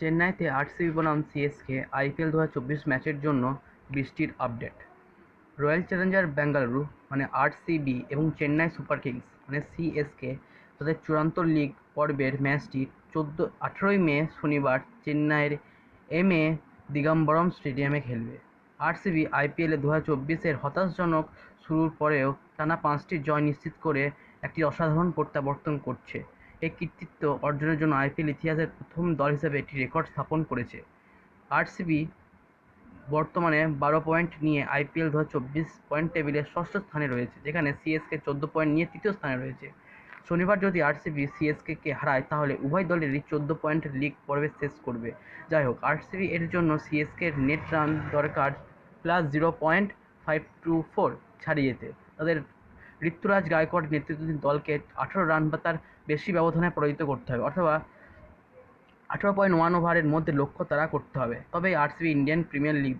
চেন্নাইতে আরসিবি বনাম CSK IPL দু হাজার চব্বিশ ম্যাচের জন্য বৃষ্টির আপডেট। রয়্যাল চ্যালেঞ্জার বেঙ্গালুরু মানে আরসিবি এবং চেন্নাই সুপার কিংস মানে সিএসকে, তাদের চূড়ান্ত লিগ পর্বের ম্যাচটি চোদ্দ, আঠেরোই মে শনিবার চেন্নাইয়ের এম এ দিগম্বরম স্টেডিয়ামে খেলবে। আরসিবি আইপিএলে দু হাজার চব্বিশের হতাশজনক শুরুর পরেও টানা পাঁচটি জয় নিশ্চিত করে একটি অসাধারণ প্রত্যাবর্তন করছে। এই কৃতিত্ব অর্জনের জন্য আইপিএল ইতিহাসের প্রথম দল হিসেবে একটি রেকর্ড স্থাপন করেছে। আরসিবি বর্তমানে বারো পয়েন্ট নিয়ে আইপিএল দু চব্বিশ পয়েন্ট টেবিলের ষষ্ঠ স্থানে রয়েছে, যেখানে সিএসকে চোদ্দ পয়েন্ট নিয়ে তৃতীয় স্থানে রয়েছে। শনিবার যদি আরসিবি সিএসকেকে হারায়, তাহলে উভয় দলেরই চোদ্দ পয়েন্ট লিগ পর্বে শেষ করবে। যাই হোক, আরসিবি এর জন্য সিএসকে নেট রান দরকার plus zero point five two four ছাড়িয়ে যেতে তাদের ঋতুরাজ গায়কোয়াড় নেতৃত্বাধীন দলকে আঠারো রান বা তার বেশি ব্যবধানে পরাজিত করতে হবে অথবা আঠারো পয়েন্ট ওয়ান ওভারের মধ্যে লক্ষ্য তারা করতে হবে। তবেই আরসিবি ইন্ডিয়ান প্রিমিয়ার লিগ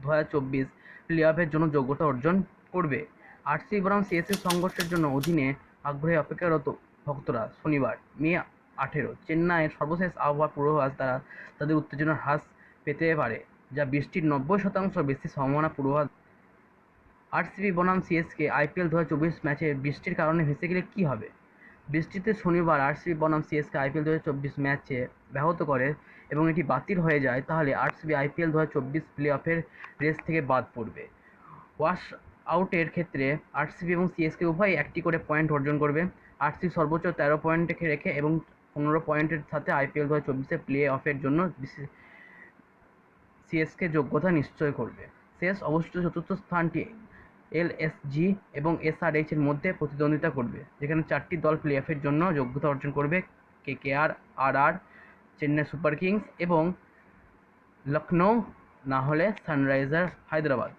দু হাজার চব্বিশ প্লে অফের জন্য যোগ্যতা অর্জন করবে। আরসিবি বনাম সিএসএ সংঘর্ষের জন্য অধীনে আগ্রহে অপেক্ষারত ভক্তরা শনিবার, মে আঠেরো চেন্নাইয়ের সর্বশেষ আবহাওয়ার পূর্বাভাস দ্বারা তাদের উত্তেজনা হ্রাস পেতে পারে, যা বৃষ্টির নব্বই শতাংশ বেশি সম্ভাবনা পূর্বাভাস আরসিবি, বনাম, সিএসকে আইপিএল দু হাজার চব্বিশ ম্যাচে বৃষ্টির কারণে ভেসে গেলে কী হবে? বৃষ্টিতে শনিবার আরসিবি, বনাম, সিএসকে আইপিএল দু হাজার চব্বিশ ম্যাচে ব্যাহত করে এবং এটি বাতিল হয়ে যায়, তাহলে আরসিবি আইপিএল দু হাজার চব্বিশ প্লে অফের রেস থেকে বাদ পড়বে। ওয়াশ আউটের ক্ষেত্রে আরসিবি এবং সিএসকে উভয়ই একটি করে পয়েন্ট অর্জন করবে। আরসিবি সর্বোচ্চ তেরো পয়েন্ট রেখে এবং পনেরো পয়েন্টের সাথে আইপিএল দু হাজার প্লে অফের জন্য সিএসকে যোগ্যতা নিশ্চয় করবে। শেষ অবশিষ্ট চতুর্থ স্থানটি এলএসজি এবং এসআরএইচ এর মধ্যে প্রতিদ্বন্দ্বিতা করবে, যেখানে চারটি দল প্লে অফের জন্য যোগ্যতা অর্জন করবে কে কেকেআর আর আর চেন্নাই সুপার কিংস এবং লখনৌ না হলে সানরাইজার হায়দ্রাবাদ।